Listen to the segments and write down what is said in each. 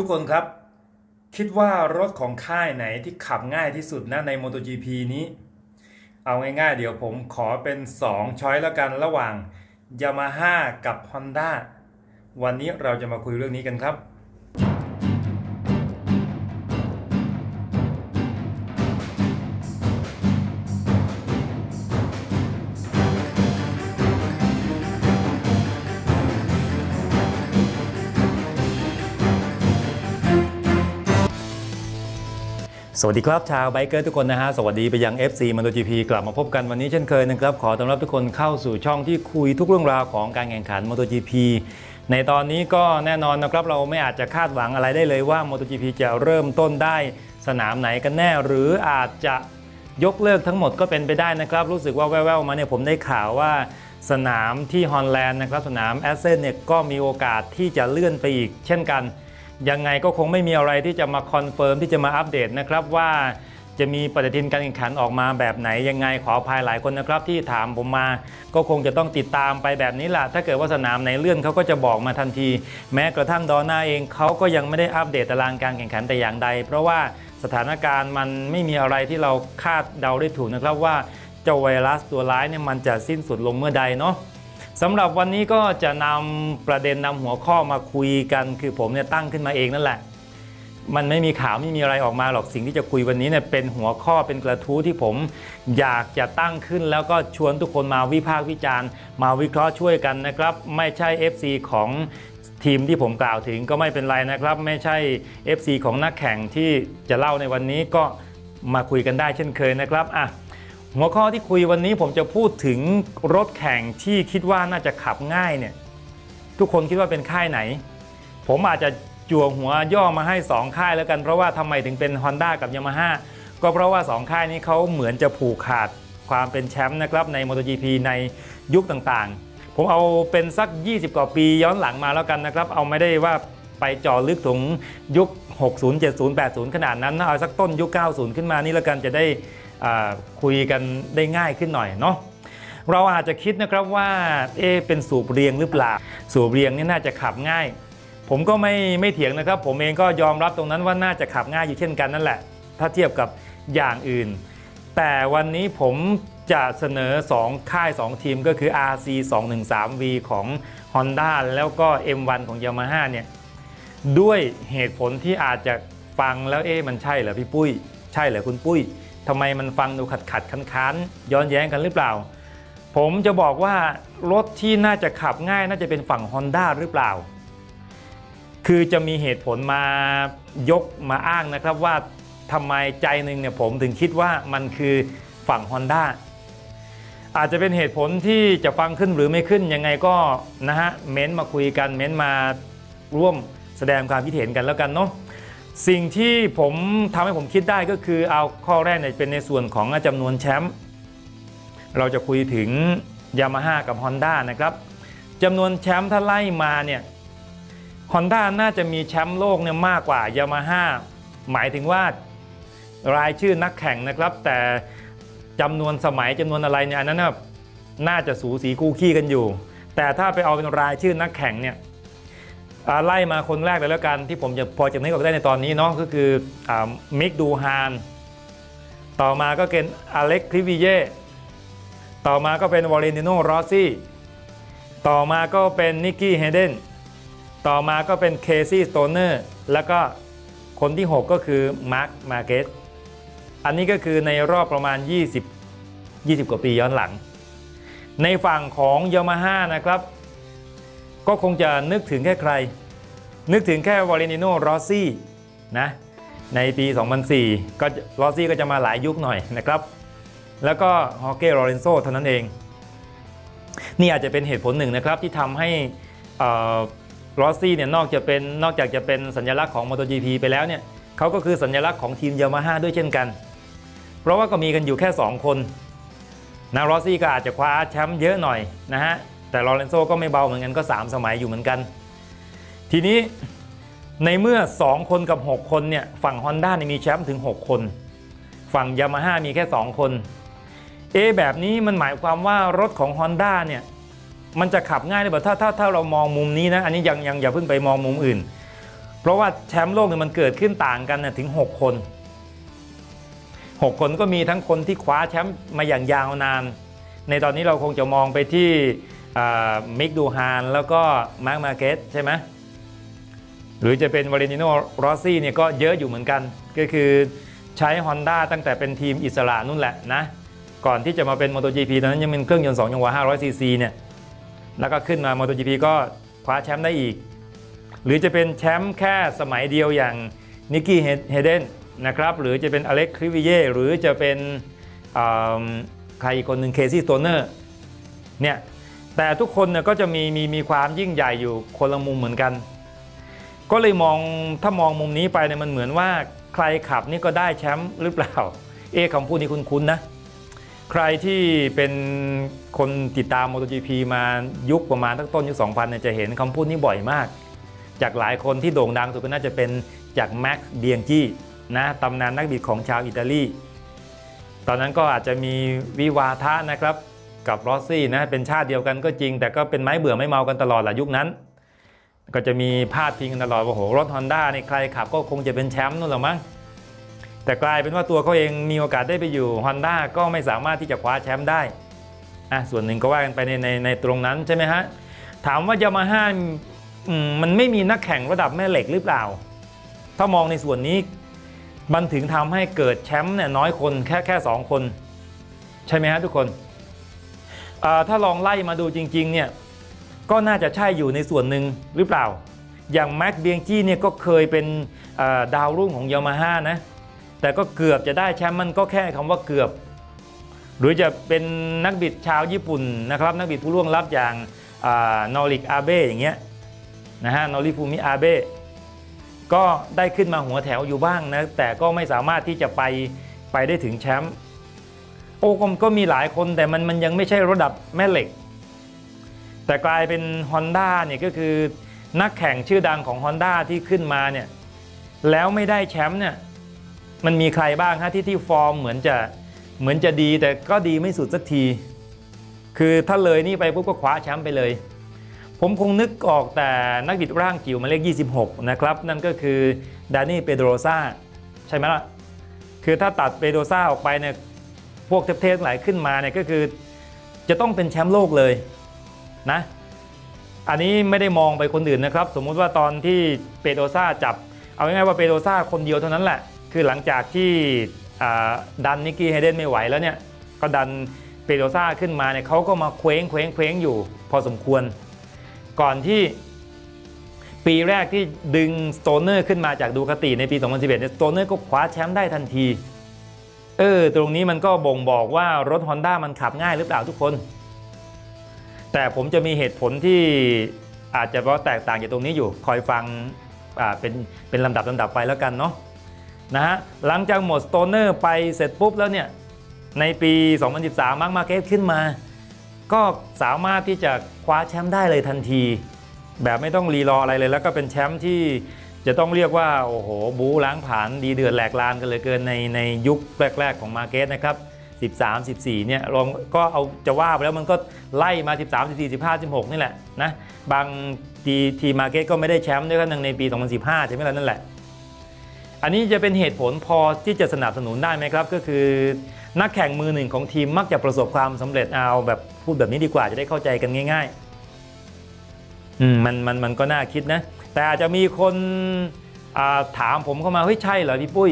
ทุกคนครับ คิดว่ารถของค่ายไหนที่ขับง่ายที่สุดนะใน MotoGP นี้ เอาง่ายๆ เดี๋ยวผมขอเป็น 2 ช้อยแล้วกันระหว่าง Yamaha กับ Honda วันนี้เราจะมาคุยเรื่องนี้กันครับ สวัสดีครับ ชาวไบเกอร์ทุกคนนะฮะ สวัสดีไปยัง FC MotoGP กลับมาพบกันวันนี้เช่นเคยนะครับ ขอต้อนรับทุกคนเข้าสู่ช่องที่คุยทุกเรื่องราวของการแข่งขัน MotoGP ในตอนนี้ก็แน่นอนนะครับ เราไม่อาจจะคาดหวังอะไรได้เลยว่า MotoGP จะเริ่มต้นได้สนามไหนกันแน่ หรืออาจจะยกเลิกทั้งหมดก็เป็นไปได้นะครับ รู้สึกว่าแว่วๆมาเนี่ยผมได้ข่าวว่าสนามที่ฮอลแลนด์นะครับสนามแอสเซนเนี่ยก็มีโอกาสที่จะเลื่อนไปอีก เช่นกัน ยังไงก็คงไม่มีอะไรที่จะมาคอนเฟิร์มที่จะมาอัปเดตนะครับว่าจะมีปฏิทินการแข่งขันออกมาแบบไหนยังไงขออภัยหลายคนนะครับ ที่ถามผมมา ก็คงจะต้องติดตามไปแบบนี้แหละถ้าเกิดว่าสนามไหนเลื่อนเขาก็จะบอกมาทันที แม้กระทั่งดอน่าเองเขาก็ยังไม่ได้อัปเดตตารางการแข่งขันแต่อย่างใด เพราะว่าสถานการณ์มันไม่มีอะไรที่เราคาดเดาได้ถูกนะครับว่าเจ้าไวรัสตัวร้ายเนี่ยมันจะสิ้นสุดลงเมื่อใดเนาะ สำหรับวันนี้ก็จะนำประเด็นนำหัวข้อมาคุยกัน คือผมเนี่ยตั้งขึ้นมาเองนั่นแหละ มันไม่มีข่าวไม่มีอะไรออกมาหรอกสิ่งที่จะคุยวันนี้เนี่ยเป็นหัวข้อเป็นกระทู้ที่ผมอยากจะตั้งขึ้น แล้วก็ชวนทุกคนมาวิพากษ์วิจารณ์ มาวิเคราะห์ช่วยกันนะครับ ไม่ใช่ FC ของทีมที่ผมกล่าวถึงก็ไม่เป็นไรนะครับ ไม่ใช่ FC ของนักแข่งที่จะเล่าในวันนี้ก็มาคุยกันได้เช่นเคยนะครับอะ หัวข้อที่คุยวันนี้ผมจะพูดถึงรถแข่งที่คิดว่าน่าจะขับง่ายเนี่ยทุกคนคิดว่าเป็นค่ายไหน ผมอาจจะจั่วหัวย่อมาให้ 2 ค่ายแล้วกันเพราะว่าทำไมถึงเป็น Honda กับ Yamaha ก็เพราะว่า 2 ค่ายนี้เขาเหมือนจะผูกขาดความเป็นแชมป์นะครับใน MotoGP ในยุคต่างๆ ผมเอาเป็นสัก 20 กว่าปีย้อนหลังมาแล้วกันนะครับ เอาไม่ได้ว่าไปจาะลึกถึงยุค 60 70 80 ขนาดนั้นนะเอาสักต้นยุค 90 ขึ้นมานี่แล้วกันจะได้ คุยกันได้ง่ายขึ้นหน่อยเนาะเราอาจจะคิดนะครับว่าเอเป็นสูบเรียงหรือเปล่า สูบเรียงนี่น่าจะขับง่าย ผมก็ไม่ไม่เถียงนะครับ ผมเองก็ยอมรับตรงนั้นว่าน่าจะขับง่ายอยู่เช่นกันนั่นแหละ ถ้าเทียบกับอย่างอื่น แต่วันนี้ผมจะเสนอ 2 ค่าย 2 ทีมก็คือ RC 213V ของ Honda แล้วก็ M1 ของ Yamaha เนี่ยด้วยเหตุผลที่อาจจะฟังแล้วเอ๊ะมันใช่เหรอพี่ปุ้ย ใช่เหรอคุณปุ้ย ทำไมมันฟังดูขัดขัดคันคันย้อนแย้งกันหรือเปล่า ผมจะบอกว่ารถที่น่าจะขับง่ายน่าจะเป็นฝั่ง Honda หรือเปล่า คือจะมีเหตุผลมายกมาอ้างนะครับว่าทำไมใจหนึ่งเนี่ยผมถึงคิดว่ามันคือฝั่ง Honda อาจจะเป็นเหตุผลที่จะฟังขึ้นหรือไม่ขึ้นยังไงก็นะฮะเม้นมาคุยกันเม้นมาร่วมแสดงความคิดเห็นกันแล้วกันเนาะ สิ่งที่ผมทำให้ผมคิดได้ก็คือเอาข้อแรกเนี่ยเป็นในส่วนของจำนวนแชมป์เราจะคุยถึง Yamaha กับ Honda นะครับจำนวนแชมป์ถ้าไล่มาเนี่ย Honda น่าจะมีแชมป์โลกเนี่ยมากกว่า Yamaha หมายถึงว่ารายชื่อนักแข่งนะครับ แต่จำนวนสมัยจำนวนอะไรเนี่ยอันนั้นน่าจะสูสีคู่ขี้กันอยู่ แต่ถ้าไปเอาเป็นรายชื่อนักแข่งเนี่ย ไล่มาคนแรกเลยแล้วกันที่ผมจะพอจะนึกออกได้ในตอนนี้เนาะก็คืออมิกดูฮานต่อมาก็เป็นอเล็กคริวิเยต่อมาก็เป็นวอลเลนิโนรอซี่ต่อมาก็เป็นนิกกี้เฮเดนต่อมาก็เป็นเคซี่สโตเนอร์แล้วก็คนที่ 6 ก็คือมาร์คมาเกสอันนี้ก็คือในรอบประมาณ 20 20 กว่าปีย้อนหลัง ในฝั่งของยามาฮ่านะครับ ก็คงจะนึกถึงแค่ใคร นึกถึงแค่วอลเลนิโนรอซี่นะในปี 2004 ก็รอซี่ก็จะมาหลายยุคหน่อยนะครับ แล้วก็ฮอเก้โรเรนโซเท่านั้นเอง นี่อาจจะเป็นเหตุผลหนึ่งนะครับที่ทำให้รอซี่เนี่ยนอกจากเป็นนอกจากจะเป็นสัญลักษณ์ของ MotoGP ไปแล้วเนี่ยเขาก็คือสัญลักษณ์ของทีมยามาฮ่าด้วยเช่นกัน เพราะว่าก็มีกันอยู่แค่ 2 คนนะรอซี่ก็อาจจะคว้าแชมป์เยอะหน่อยนะฮะ แต่ลอเรนโซก็ไม่เบาเหมือนกันก็ 3 สมัยอยู่เหมือนกัน ทีนี้ในเมื่อ 2 คนกับ 6 คนเนี่ยฝั่ง Honda เนี่ยมีแชมป์ถึง 6 คน ฝั่งยามาฮ่ามีแค่ 2 คนเอแบบนี้มันหมายความว่ารถของ Honda เนี่ยมันจะขับง่ายหรือเปล่าถ้าถ้าถ้าเรามองมุมนี้นะอันนี้ยังยังอย่าเพิ่งไปมองมุมอื่น เพราะว่าแชมป์โลกเนี่ยมันเกิดขึ้นต่างกันน่ะถึง 6 คน 6 คนก็มีทั้งคนที่คว้าแชมป์มาอย่างยาวนาน ในตอนนี้เราคงจะมองไปที่ มิกดูฮานแล้วก็มาร์คมาเกสใช่ไหมหรือจะเป็นวาเลนติโนรอซี่เนี่ยก็เยอะอยู่เหมือนกัน ก็คือใช้ Honda ตั้งแต่เป็นทีมอิสระนู่นแหละนะ ก่อนที่จะมาเป็น MotoGP ตอนนั้นยังเป็นเครื่องยนต์2จังหวะ500 cc เนี่ย แล้วก็ขึ้นมา MotoGP ก็คว้าแชมป์ได้อีก หรือจะเป็นแชมป์แค่สมัยเดียวอย่างนิกกี้เฮเดนนะครับ หรือจะเป็นอเล็กคริวิเย่หรือจะเป็นใครอีกคนหนึ่งเคซี่โตเนอร์เนี่ย แต่ทุกคนเนี่ยก็จะมีมีมีความยิ่งใหญ่อยู่คนละมุมเหมือนกัน ก็เลยมองถ้ามองมุมนี้ไปเนี่ยมันเหมือนว่าใครขับนี่ก็ได้แชมป์หรือเปล่า เอะคำพูดนี้คุ้นๆนะ ใครที่เป็นคนติดตาม MotoGP มายุคประมาณตั้งต้นยุค 2000เนี่ยจะเห็นคำพูดนี้บ่อยมาก จากหลายคนที่โด่งดังสุดก็น่าจะเป็นจากแม็กซ์เบียงกี้นะตำนานนักบิดของชาวอิตาลี ตอนนั้นก็อาจจะมีวิวาทะนะครับ กับรอสซี่นะเป็นชาติเดียวกันก็จริง แต่ก็เป็นไม้เบื่อไม่เมากันตลอดแหละยุคนั้น ก็จะมีพาดพิงกันตลอดว่าโหรถฮอนด้าในใครขับก็คงจะเป็นแชมป์นั่นหละมั้งแต่กลายเป็นว่าตัวเขาเองมีโอกาสได้ไปอยู่ Honda ก็ไม่สามารถที่จะคว้าแชมป์ได้อะส่วนหนึ่งก็ว่ากันไปในในในตรงนั้นใช่ไหมฮะถามว่ายามาฮ่ามันไม่มีนักแข่งระดับแม่เหล็กหรือเปล่า ถ้ามองในส่วนนี้มันถึงทำให้เกิดแชมป์เนี่ยน้อยคนแค่แค่สองคน ใช่ไหมฮะทุกคน ถ้าลองไล่มาดูจริงๆเนี่ยก็น่าจะใช่อยู่ในส่วนหนึ่งหรือเปล่า อย่างแม็กเบียงจี้เนี่ยก็เคยเป็นดาวรุ่งของยามาฮ่านะแต่ก็เกือบจะได้แชมป์มันก็แค่คำว่าเกือบ หรือจะเป็นนักบิดชาวญี่ปุ่นนะครับนักบิดผู้ล่วงลับอย่างนอริกอาเบอย่างเงี้ยนะฮะนอริฟูมิอาเบก็ได้ขึ้นมาหัวแถวอยู่บ้างนะแต่ก็ไม่สามารถที่จะไปไปได้ถึงแชมป์ โอ้ก็ก็มีหลายคนแต่มันมันยังไม่ใช่ระดับแม่เหล็ก แต่กลายเป็น Honda เนี่ยก็คือนักแข่งชื่อดังของ Honda ที่ขึ้นมาเนี่ยแล้วไม่ได้แชมป์เนี่ยมันมีใครบ้างฮะที่ที่ฟอร์มเหมือนจะเหมือนจะดีแต่ก็ดีไม่สุดสักที คือถ้าเลยนี่ไปปุ๊บก็คว้าแชมป์ไปเลย ผมคงนึกออกแต่นักบิดร่างจิ๋วหมายเลข 26 นะครับ นั่นก็คือดานี่เปโดรซาใช่ไหมล่ะ คือถ้าตัดเปโดรซาออกไปเนี่ย พวกเทพๆหลายขึ้นมาเนี่ยก็คือจะต้องเป็นแชมป์โลกเลยนะอันนี้ไม่ได้มองไปคนอื่นนะครับ สมมุติว่าตอนที่เปโดรซาจับ เอาง่ายๆว่าเปโดรซาคนเดียวเท่านั้นแหละ คือหลังจากที่ดันนิกกี้ไฮเดนไม่ไหวแล้วเนี่ยก็ดันเปโดรซาขึ้นมาเนี่ยเขาก็มาเคว้งเคว้งเคว้งอยู่ พอสมควร ก่อนที่ปีแรกที่ดึงสโตเนอร์ขึ้นมาจากดูคาติในปี 2011เนี่ยสโตเนอร์ก็คว้าแชมป์ได้ทันที เออตรงนี้มันก็บ่งบอกว่ารถ Honda มันขับง่ายหรือเปล่าทุกคน แต่ผมจะมีเหตุผลที่อาจจะว่าแตกต่างจากตรงนี้อยู่คอยฟังเป็นเป็นลำดับลำดับไปแล้วกันเนาะนะฮะหลังจากหมดสโตเนอร์ไปเสร็จปุ๊บแล้วเนี่ย ในปี 2013 มาร์คมาเก็ตขึ้นมา ก็สามารถที่จะคว้าแชมป์ได้เลยทันที แบบไม่ต้องรีรออะไรเลย แล้วก็เป็นแชมป์ที่ จะต้องเรียกว่า โอ้โห บูล้างผาญดีเดือดแหลกลานกันเลยเกินในในยุคแรก ๆ ของมาเก็ตนะครับ 13 14 เนี่ยรวมก็เอาจะว่าไปแล้วมันก็ไล่มา 13 14 15 16 นี่แหละนะบางทีทีมาเก็ตก็ไม่ได้แชมป์ด้วยกันในปี 2015 ใช่ไหมล่ะนั่นแหละ อันนี้จะเป็นเหตุผลพอที่จะสนับสนุนได้ไหมครับ ก็คือนักแข่งมือหนึ่งของทีมมักจะประสบความสำเร็จเอาแบบพูดแบบนี้ดีกว่าจะได้เข้าใจกันง่าย ๆ อืมมันมันมันก็น่าคิดนะ แต่อาจจะมีคนถามผมเข้ามาเฮ้ยใช่เหรอพี่ปุ้ย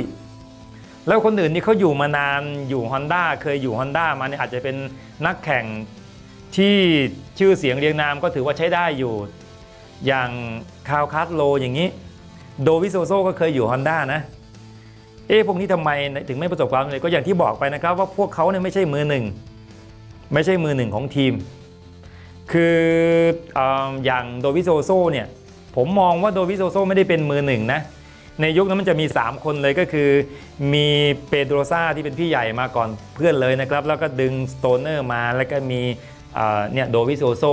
แล้วคนอื่นนี่เขาอยู่มานานอยู่ Honda เคยอยู่ Honda มาเนี่ยอาจจะเป็นนักแข่งที่ชื่อเสียงเรียงนามก็ถือว่าใช้ได้อยู่ อย่างคาวคัสโลอย่างนี้ โดวิโซโซก็เคยอยู่ Honda นะเอ๊ะพวกนี้ทำไมถึงไม่ประสบความสำเร็จก็อย่างที่บอกไปนะครับ ว่าพวกเขาเนี่ยไม่ใช่มือหนึ่งไม่ใช่มือหนึ่งของทีม คืออออย่างโดวิโซโซเนี่ย ผมมองว่าโดวิโซโซไม่ได้เป็นมือหนึ่งนะในยุคนั้นมันจะมี 3 คนเลยก็คือ มีเปโดรซาที่เป็นพี่ใหญ่มาก่อนเพื่อนเลยนะครับ แล้วก็ดึงสโตเนอร์มาแล้วก็มีเนี่ยโดวิโซโซ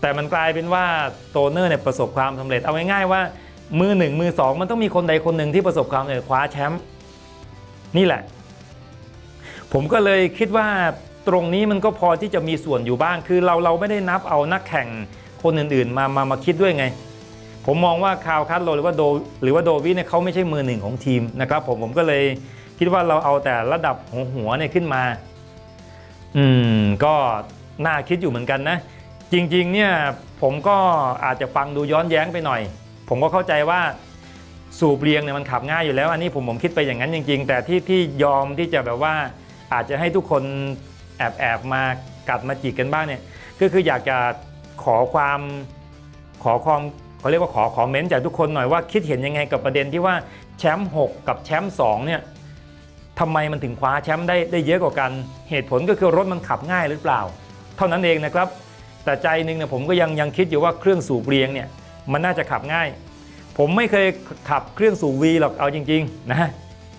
แต่มันกลายเป็นว่าโตเนอร์เนี่ยประสบความสำเร็จเอาง่ายๆว่ามือหนึ่งมือสองมันต้องมีคนใดคนหนึ่งที่ประสบความสำเร็จคว้าแชมป์นี่แหละ ผมก็เลยคิดว่าตรงนี้มันก็พอที่จะมีส่วนอยู่บ้างคือเราเราไม่ได้นับเอานักแข่ง คนอื่นๆ มามามาคิดด้วยไง ผมมองว่าคาวคัตโลหรือว่าโดหรือว่าโดวิเนี่ยเขาไม่ใช่มือหนึ่งของทีมนะครับผมผมก็เลยคิดว่าเราเอาแต่ระดับหัวหัวๆเนี่ยขึ้นมา อืมก็น่าคิดอยู่เหมือนกันนะ จริงๆเนี่ยผมก็อาจจะฟังดูย้อนแย้งไปหน่อย ผมก็เข้าใจว่าสูบเรียงเนี่ยมันขับง่ายอยู่แล้ว อันนี้ผมผมคิดไปอย่างนั้นจริง ๆ แต่ที่ที่ยอมที่จะแบบว่าอาจจะให้ทุกคนแอบแอบมากัดมาจิกกันบ้างเนี่ยก็คืออยากจะ ขอความขอความเขาเรียกว่าขอคอมเมนต์จากทุกคนหน่อยว่าคิดเห็นยังไงกับประเด็นที่ว่าแชมป์6กับแชมป์2เนี่ยทำไมมันถึงคว้าแชมป์ได้ได้เยอะกว่ากัน เหตุผลก็คือรถมันขับง่ายหรือเปล่า เท่านั้นเองนะครับ แต่ใจหนึ่งเนี่ยผมก็ยังยังคิดอยู่ว่าเครื่องสูบเรียงเนี่ยมันน่าจะขับง่าย ผมไม่เคยขับเครื่องสูบวีหรอกเอาจริงๆนะ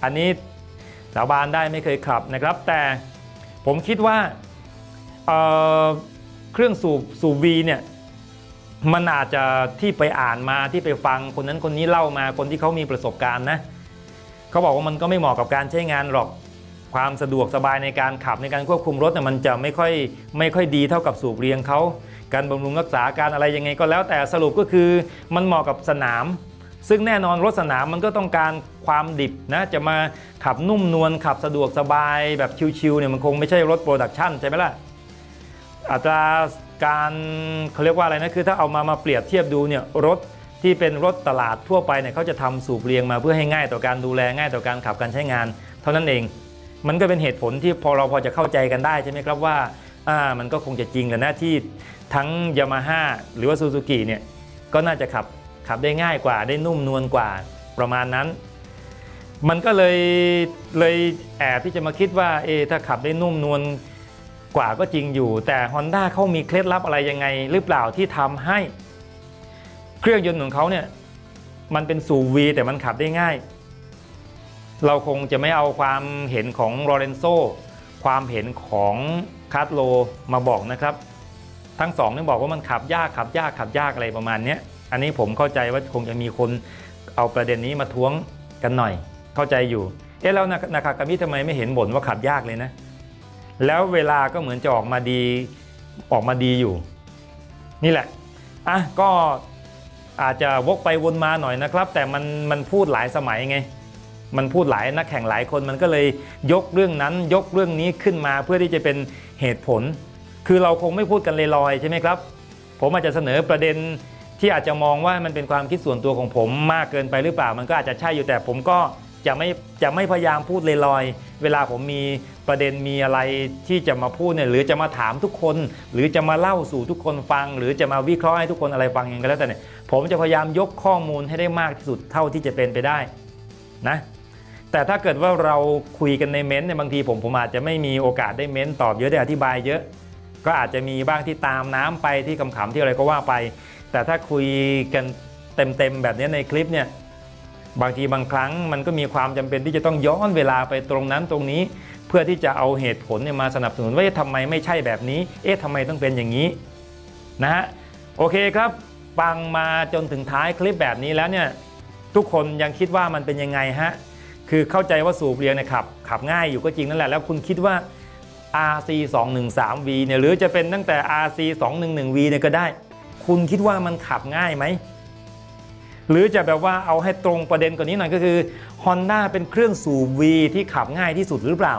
อันนี้สาบานได้ไม่เคยขับนะครับ แต่ผมคิดว่า เครื่องสูบสูบวีเนี่ยมันอาจจะที่ไปอ่านมาที่ไปฟังคนนั้นคนนี้เล่ามาคนที่เขามีประสบการณ์นะเขาบอกว่ามันก็ไม่เหมาะกับการใช้งานหรอกความสะดวกสบายในการขับในการควบคุมรถเนี่ยมันจะไม่ค่อยไม่ค่อยดีเท่ากับสูบเรียงเขาการบำรุงรักษาการอะไรยังไงก็แล้วแต่สรุปก็คือมันเหมาะกับสนาม ซึ่งแน่นอนรถสนามมันก็ต้องการความดิบนะจะมาขับนุ่มนวลขับสะดวกสบายแบบชิวๆเนี่ยมันคงไม่ใช่รถโปรดักชันใช่ไหมล่ะ อัตราการเขาเรียกว่าอะไรนะคือถ้าเอามามาเปรียบเทียบดูเนี่ยรถที่เป็นรถตลาดทั่วไปเนี่ยเขาจะทำสูบเรียงมาเพื่อให้ง่ายต่อการดูแลง่ายต่อการขับการใช้งาน เท่านั้นเอง มันก็เป็นเหตุผลที่พอเราพอจะเข้าใจกันได้ใช่ไหมครับว่าอ่ามันก็คงจะจริงแหละนะที่ทั้งยามาฮ่าหรือว่าซูซูกิเนี่ยก็น่าจะขับขับได้ง่ายกว่าได้นุ่มนวลกว่าประมาณนั้น มันก็เลยเลยแอบที่จะมาคิดว่าเอะถ้าขับได้นุ่มนวล กว่าก็จริงอยู่ แต่ Honda เขามีเคล็ดลับอะไรยังไง หรือเปล่าที่ทำให้ เครื่องยนต์ของเขาเนี่ยมันเป็นสูวีแต่มันขับได้ง่าย เราคงจะไม่เอาความเห็นของโรเลนโซความเห็นของคาร์โลมาบอกนะครับ ทั้งสองนี่บอกว่ามันขับยากขับยากขับยากอะไรประมาณนี้อันนี้ผมเข้าใจว่าคงจะมีคนเอาประเด็นนี้มาท้วงกันหน่อย เข้าใจอยู่ เอ๊ะแล้วนานาคากามิทำไมไม่เห็นบ่นว่าขับยากเลยนะ แล้วเวลาก็เหมือนจะออกมาดีออกมาดีอยู่ นี่แหละอะก็อาจจะวกไปวนมาหน่อยนะครับ แต่มันมันพูดหลายสมัยไง มันพูดหลายนักแข่งหลายคนมันก็เลยยกเรื่องนั้นยกเรื่องนี้ขึ้นมาเพื่อที่จะเป็นเหตุผล คือเราคงไม่พูดกันลอยๆใช่ไหมครับ ผมอาจจะเสนอประเด็นที่อาจจะมองว่ามันเป็นความคิดส่วนตัวของผมมากเกินไปหรือเปล่า มันก็อาจจะใช่อยู่แต่ผมก็จะไม่จะไม่พยายามพูดลอยๆเวลาผมมี ประเด็นมีอะไรที่จะมาพูดเนี่ยหรือจะมาถามทุกคน หรือจะมาเล่าสู่ทุกคนฟัง หรือจะมาวิเคราะห์ให้ทุกคนอะไรฟังอย่างก็แล้วแต่เนี่ยผมจะพยายามยกข้อมูลให้ได้มากที่สุดเท่าที่จะเป็นไปได้นะแต่ถ้าเกิดว่าเราคุยกันในเม้นต์เนี่ยบางทีผมผมอาจจะไม่มีโอกาสได้เม้นต์ตอบเยอะได้อธิบายเยอะ ก็อาจจะมีบ้างที่ตามน้ำไปที่คำๆที่อะไรก็ว่าไป แต่ถ้าคุยกันเต็มๆแบบนี้ในคลิปเนี่ยบางทีบางครั้งมันก็มีความจำเป็นที่จะต้องย้อนเวลาไปตรงนั้นตรงนี้ พื่อที่จะเอาเหตุผลเนี่ยมาสนับสนุนว่าทำไมไม่ใช่แบบนี้ เอ๊ะทำไมต้องเป็นอย่างนี้นะฮะโอเคครับฟังมาจนถึงท้ายคลิปแบบนี้แล้วเนี่ยทุกคนยังคิดว่ามันเป็นยังไงฮะคือเข้าใจว่าสูบเรียงเนี่ยขับขับง่ายอยู่ก็จริงนั่นแหละแล้วคุณคิดว่า RC 213V เนี่ยหรือจะเป็นตั้งแต่ RC 211V เนี่ยก็ได้ คุณคิดว่ามันขับง่ายไหมหรือจะแบบว่าเอาให้ตรงประเด็นกว่านี้หน่อยก็คือ Honda เป็นเครื่องสูบ V ที่ขับง่ายที่สุดหรือเปล่า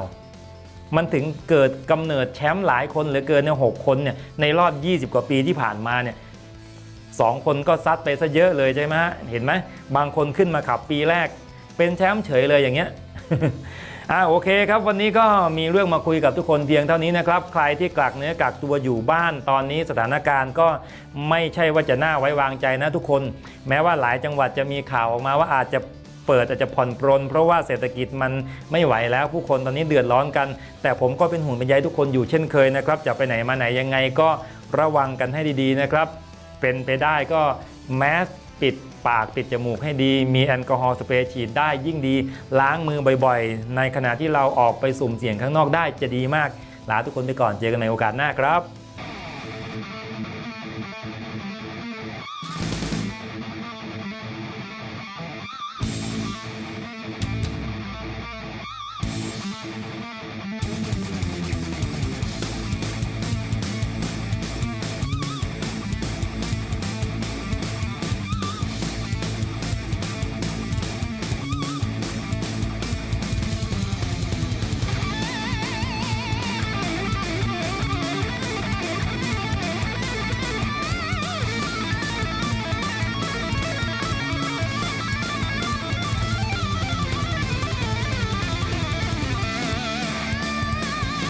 มันถึงเกิดกำเนิดแชมป์หลายคนเหลือเกินเนี่ยหกคนเนี่ยในรอบ 20 กว่าปีที่ผ่านมาเนี่ยสองคนก็ซัดไปซะเยอะเลยใช่ไหมฮะเห็นไหมบางคนขึ้นมาขับปีแรก เป็นแชมป์เฉยเลยอย่างเงี้ยอ่าโอเคครับวันนี้ก็มีเรื่องมาคุยกับทุกคนเพียงเท่านี้นะครับ ใครที่กักเนื้อกักตัวอยู่บ้านตอนนี้สถานการณ์ก็ไม่ใช่ว่าจะน่าไว้วางใจนะทุกคน แม้ว่าหลายจังหวัดจะมีข่าวออกมาว่าอาจจะ เปิดอาจจะผ่อนปรนเพราะว่าเศรษฐกิจมันไม่ไหวแล้วผู้คนตอนนี้เดือดร้อนกัน แต่ผมก็เป็นห่วงเป็นใยทุกคนอยู่เช่นเคยนะครับจะไปไหนมาไหนยังไงก็ระวังกันให้ดีๆนะครับ เป็นไปได้ก็แมสปิดปากปิดจมูกให้ดี มีแอลกอฮอล์สเปรย์ฉีดได้ยิ่งดี ล้างมือบ่อยๆ ในขณะที่เราออกไปสุ่มเสี่ยงข้างนอกได้จะดีมากลาทุกคนไปก่อนเจอกันในโอกาสหน้าครับ